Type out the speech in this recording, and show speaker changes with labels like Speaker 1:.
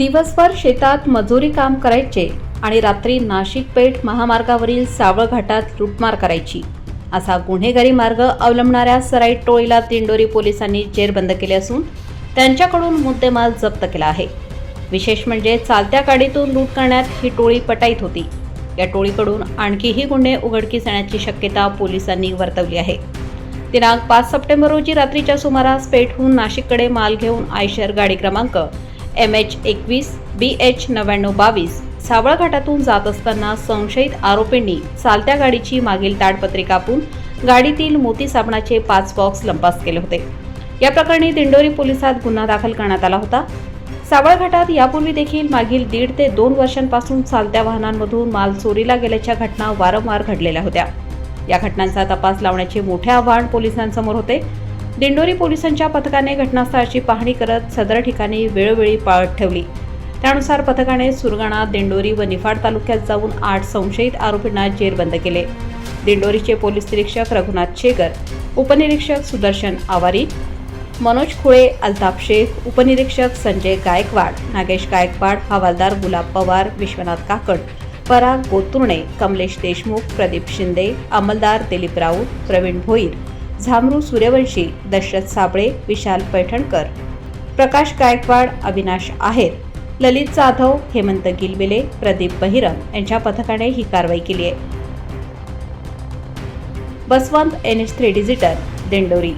Speaker 1: दिवसभर शेतात मजुरी काम करायचे आणि रात्री नाशिक पेठ महामार्गावरील सावळ घाटात लुटमार करायची. असा गुन्हेगारी मार्ग अवलंबणाऱ्या सराईट टोळीला दिंडोरी पोलिसांनी जेरबंद केले असून त्यांच्याकडून मुद्देमाल जप्त केला आहे. विशेष म्हणजे चालत्या गाडीतून लूट करण्यात ही टोळी पटाईत होती. या टोळीकडून आणखीही गुन्हे उघडकीस येण्याची शक्यता पोलिसांनी वर्तवली आहे. दिनांक पाच सप्टेंबर रोजी रात्रीच्या सुमारास पेठहून नाशिककडे माल घेऊन आयशर गाडी क्रमांक एम एच एकवीस बी एच नव्याण्णव बावीस. सावळ घाटातून जात असताना संशयित आरोपींनी चालत्या गाडीची मागील ताडपत्री कापून गाडीतील मोती साबणाचे पाच बॉक्स लंपास केले होते. या प्रकरणी दिंडोरी पोलिसात गुन्हा दाखल करण्यात आला होता. सावळ घाटात यापूर्वी देखील मागील दीड ते दोन वर्षांपासून चालत्या वाहनांमधून माल चोरीला गेल्याच्या घटना वारंवार घडलेल्या होत्या. या घटनांचा तपास लावण्याचे मोठे आव्हान पोलिसांसमोर होते. दिंडोरी पोलिसांच्या पथकाने घटनास्थळाची पाहणी करत सदर ठिकाणी वेळोवेळी पाळत ठेवली. त्यानुसार पथकाने सुरगाणा दिंडोरी व निफाड तालुक्यात जाऊन आठ संशयित आरोपींना जेरबंद केले. दिंडोरीचे पोलीस निरीक्षक रघुनाथ शेगर उपनिरीक्षक सुदर्शन आवारी मनोज खुळे अल्ताफ शेख उपनिरीक्षक संजय गायकवाड नागेश गायकवाड हवालदार गुलाब पवार विश्वनाथ काकड पराग गोतुर्णे कमलेश देशमुख प्रदीप शिंदे अंमलदार दिलीप राऊत प्रवीण भोईर झामरू सूर्यवंशी दशरथ साबळे विशाल पैठणकर प्रकाश गायकवाड अविनाश आहेर ललित जाधव हेमंत गिलबिले प्रदीप बहिरम यांच्या पथकाने ही कारवाई केली आहे. Baswant N H three digital Dindori